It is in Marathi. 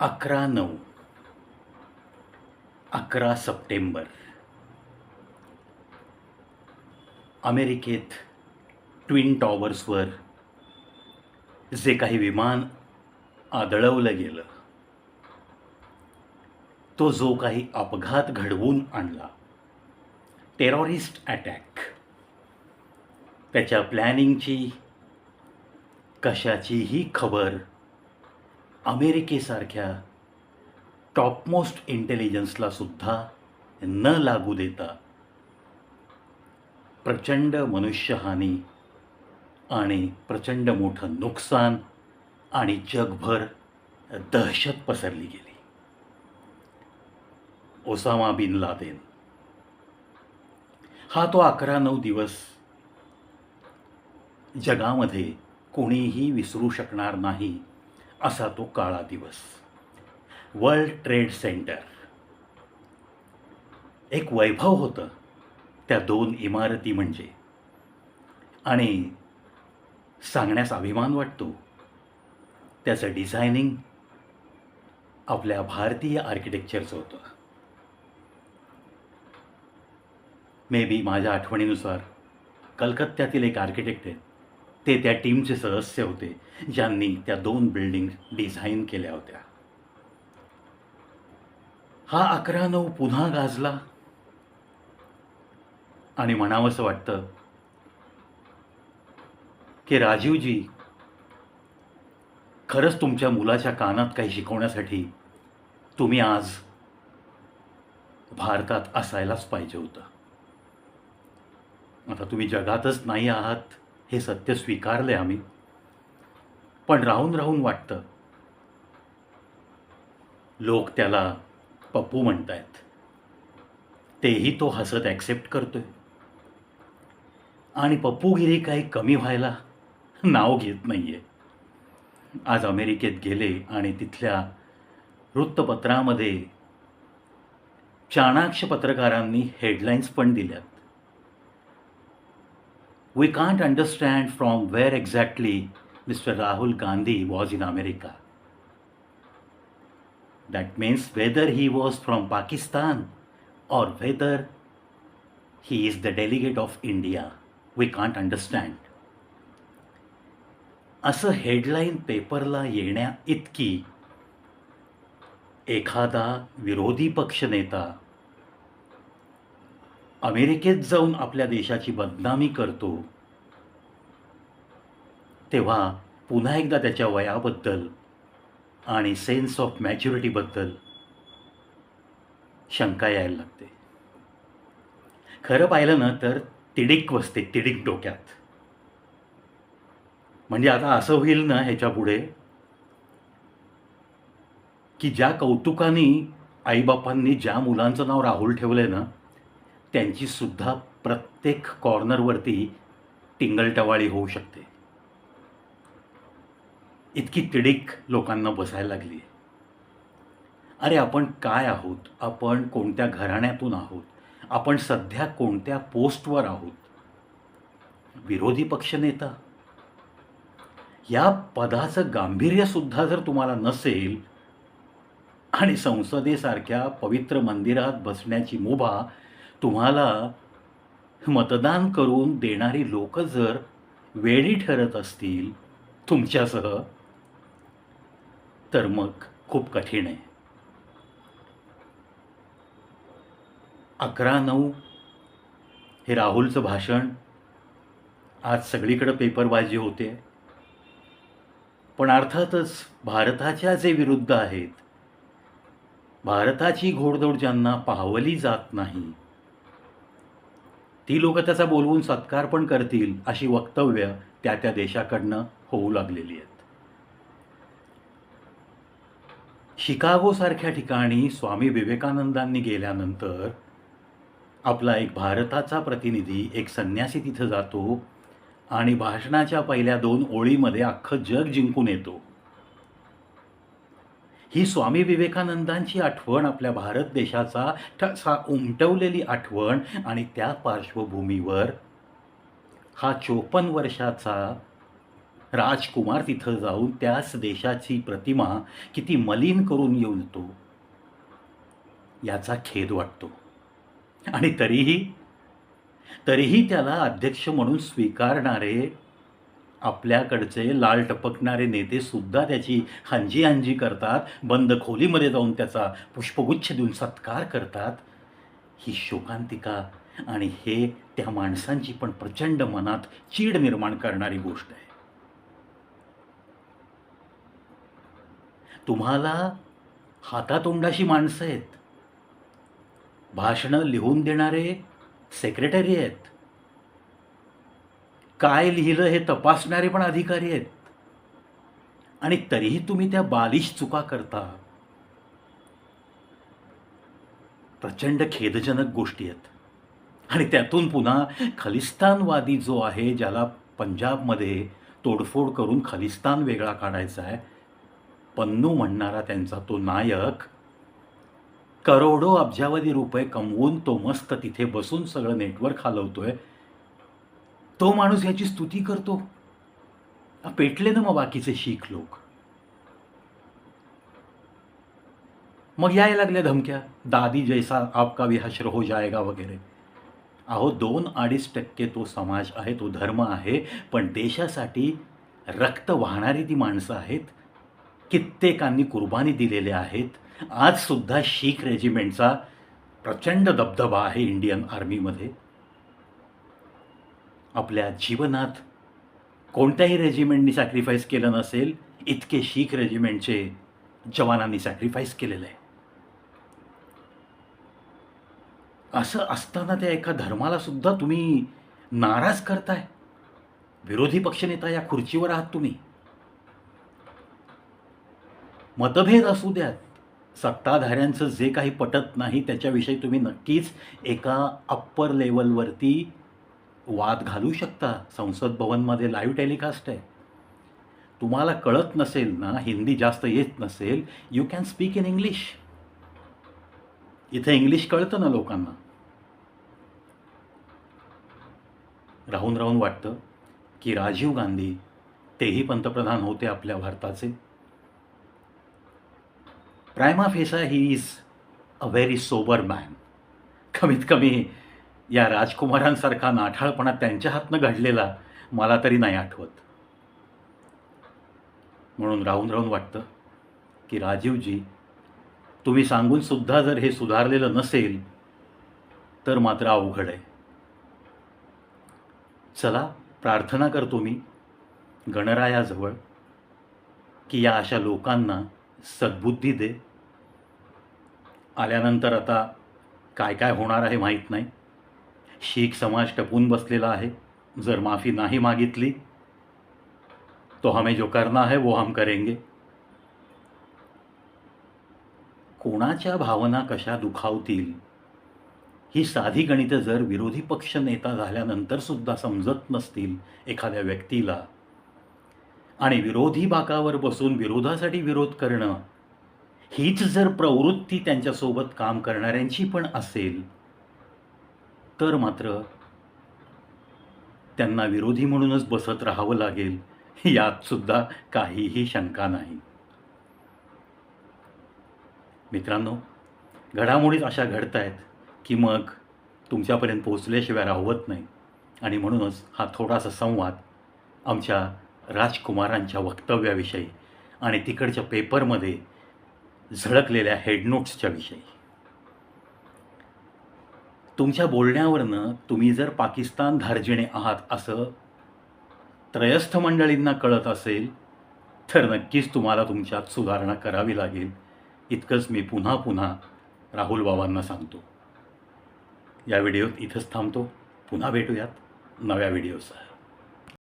अकरा नऊ. अकरा सप्टेंबर. अमेरिकेत ट्विन टॉवर्सवर जे काही विमान आदळवलं गेलं तो जो काही अपघात घडवून आणला टेरॉरिस्ट अटॅक त्याच्या प्लॅनिंगची कशाचीही खबर अमेरिकेसारख्या टॉपमोस्ट इंटेलिजन्सला सुद्धा न लागू देता प्रचंड मनुष्यहानी आणि प्रचंड मोठं नुकसान आणि जगभर दहशत पसरली गेली. Osama bin Laden. हा तो अकरा नऊ दिवस जगामध्ये कोणीही विसरू शकणार नाही असा तो काळा दिवस. World Trade Center. एक वैभव होतं त्या दोन इमारती म्हणजे. आणि सांगण्यास अभिमान वाटतो त्याचं डिझायनिंग आपल्या भारतीय आर्किटेक्चरचं होतं. मे बी माझ्या आठवणीनुसार कलकत्त्यातील एक आर्किटेक्ट आहेत ते त्या टीमचे सदस्य होते ज्यांनी त्या दोन बिल्डिंग डिझाईन केल्या होत्या. हा अकरा नऊ पुन्हा गाजला. आणि म्हणावंसं वाटतं की राजीवजी खरंच तुमच्या मुलाच्या कानात काही शिकवण्यासाठी तुम्ही आज भारतात असायलाच पाहिजे होतं. आता तुम्ही जगातच नाही आहात. हे सत्य स्वीकारले आम्ही. पण राहून राहून वाटतं लोक त्याला पप्पू म्हणतायत. तेही तो हसत ॲक्सेप्ट करतोय. आणि पप्पूगिरी काही कमी व्हायला नाव घेत नाही आहे आज अमेरिकेत गेले आणि तिथल्या वृत्तपत्रामध्ये चाणाक्ष पत्रकारांनी हेडलाईन्स पण दिल्यात. We can't understand from where exactly Mr. Rahul Gandhi was in America. That means whether he was from Pakistan or whether he is the delegate of India, we can't understand. असं हेडलाईन पेपरला येण्या इतकी एखादा विरोधी पक्षनेता अमेरिकेत जाऊन आपल्या देशाची बदनामी करतो तेव्हा पुन्हा एकदा त्याच्या वयाबद्दल आणि सेन्स ऑफ मॅच्युरिटीबद्दल शंका यायला लागते. खरं पाहिलं ना तर तिडीक बसते तिडीक डोक्यात. म्हणजे आता असं होईल ना ह्याच्या पुढे की ज्या कौतुकाने आईबापांनी ज्या मुलांचं नाव राहुल ठेवलं ना त्यांची सुद्धा प्रत्येक कॉर्नरवरती टिंगलटवाळी होऊ शकते. इतकी तिडीक लोकांना बसायला लागली अरे आपण काय आहोत? आपण कोणत्या घराण्यातून आहोत? आपण सध्या कोणत्या पोस्टवर आहोत? विरोधी पक्षनेता या पदाचं गांभीर्यसुद्धा जर तुम्हाला नसेल आणि संसदेसारख्या पवित्र मंदिरात बसण्याची मुभा तुम्हाला मतदान करून देणारी लोक जर वेळी ठरत असतील तुमच्यासह तर मग खूप कठीण आहे. अकरा नऊ हे राहुलचं भाषण. आज सगळीकडं पेपरबाजी होते. पण अर्थातच भारताच्या जे विरुद्ध आहेत भारताची घोडदौड ज्यांना पाहवली जात नाही ती लोक त्याचा बोलवून सत्कार पण करतील अशी वक्तव्य त्या त्या देशाकडनं होऊ लागलेली आहेत. शिकागोसारख्या ठिकाणी स्वामी विवेकानंदांनी गेल्यानंतर आपला एक भारताचा प्रतिनिधी एक संन्यासी तिथं जातो आणि भाषणाच्या पहिल्या दोन ओळीमध्ये अख्खं जग जिंकून येतो. ही स्वामी विवेकानंदांची आठवण आपल्या भारत देशाचा ठसा उमटवलेली आठवण आणि त्या पार्श्वभूमीवर हा चोपन्न वर्षाचा राजकुमार तिथं जाऊन त्याच देशाची प्रतिमा किती मलिन करून येऊन येतो याचा खेद वाटतो. आणि तरीही तरीही त्याला अध्यक्ष म्हणून स्वीकारणारे आपल्याकडचे लाल टपकणारे नेते सुद्धा त्याची हांजी हांजी करतात बंद खोलीमध्ये जाऊन त्याचा पुष्पगुच्छ देऊन सत्कार करतात. ही शोकांतिका आणि हे त्या माणसांची पण प्रचंड मनात चीड निर्माण करणारी गोष्ट आहे. तुम्हाला हातातोंडाशी माणसं आहेत. भाषणं लिहून देणारे सेक्रेटरी आहेत. काय लिहिलं हे तपासणारे पण अधिकारी आहेत. आणि तरीही तुम्ही त्या बालिश चुका करता. प्रचंड खेदजनक गोष्टी आहेत. आणि त्यातून पुन्हा खलिस्तानवादी जो आहे ज्याला पंजाबमध्ये तोडफोड करून खलिस्तान वेगळा काढायचा आहे पन्नू म्हणणारा त्यांचा तो नायक करोडो अब्जावधी रुपये कमवून तो मस्त तिथे बसून सगळं नेटवर्क हलवतोय. तो माणूस याची स्तुती करतो. पेटले ना मग बाकीचे शीख लोक. मग यायला लागल्या धमक्या. दादी जैसा आपका विहाश्र हो जाएगा वगैरे. अहो दोन अडीच टक्के तो समाज आहे तो धर्म आहे पण देशासाठी रक्त वाहणारी ती माणसं आहेत. कित्येकांनी कुर्बानी दिलेल्या आहेत. आजसुद्धा शीख रेजिमेंटचा प्रचंड दबदबा आहे इंडियन आर्मीमध्ये. आपल्या जीवनात कोणत्याही रेजिमेंटनी सॅक्रिफाईस केलं नसेल इतके शीख रेजिमेंटचे जवानांनी सॅक्रिफाईस केलेलं आहे. असं असताना त्या एका धर्माला सुद्धा तुम्ही नाराज करताय. विरोधी पक्षनेता या खुर्चीवर आहात तुम्ही. मतभेद असू द्यात. सत्ताधाऱ्यांचं जे काही पटत नाही त्याच्याविषयी तुम्ही नक्कीच एका अप्पर लेवलवरती वाद घालू शकता. संसद भवनमध्ये लाईव्ह टेलिकास्ट आहे. तुम्हाला कळत नसेल ना हिंदी जास्त येत नसेल you can speak in English इथे इंग्लिश कळतं ना लोकांना. राहून राहून वाटतं की राजीव गांधी तेही पंतप्रधान होते आपल्या भारताचे. Prima facie he is a very sober man कमीत कमी या राजकुमारांसारखा नाठाळपणा त्यांच्या हातनं घडलेला मला तरी नाही आठवत. म्हणून राहून राहून वाटतं की राजीवजी तुम्ही सांगून सुद्धा जर हे सुधारलेलं नसेल तर मात्र अवघड आहे. चला प्रार्थना करतो मी गणरायाजवळ की या अशा लोकांना सद्बुद्धी दे. आल्यानंतर आता काय काय होणार आहे माहीत नाही. शीख समाज टपून बसलेला आहे. जर माफी नाही मागितली तो हमें जो करना है वो हम करेंगे. कोणाच्या भावना कशा दुखावतील ही साधी गणितं जर विरोधी पक्ष नेता झाल्यानंतर सुद्धा समजत नसतील एखाद्या व्यक्तीला. आणि विरोधी बाकावर बसून विरोधासाठी विरोध करणं हीच जर प्रवृत्ती त्यांच्यासोबत काम करणाऱ्यांची पण असेल तर मात्र त्यांना विरोधी म्हणूनच बसत राहावं लागेल यातसुद्धा काहीही शंका नाही. मित्रांनो घडामोडीच अशा घडत आहेत की मग तुमच्यापर्यंत पोहोचल्याशिवाय राहवत नाही. आणि म्हणूनच हा थोडासा संवाद आमच्या राजकुमारांच्या वक्तव्याविषयी आणि तिकडच्या पेपरमध्ये झळकलेल्या हेडनोट्सच्या विषयी. तुमच्या बोलण्यावरनं तुम्ही जर पाकिस्तान धार्जिणे आहात असं त्रयस्थ मंडळींना कळत असेल तर नक्कीच तुम्हाला तुमच्यात सुधारणा करावी लागेल. इतकंच मी पुन्हा पुन्हा राहुल बाबांना सांगतो. या व्हिडिओत इथंच थांबतो. पुन्हा भेटूयात. नव्या व्हिडिओसह.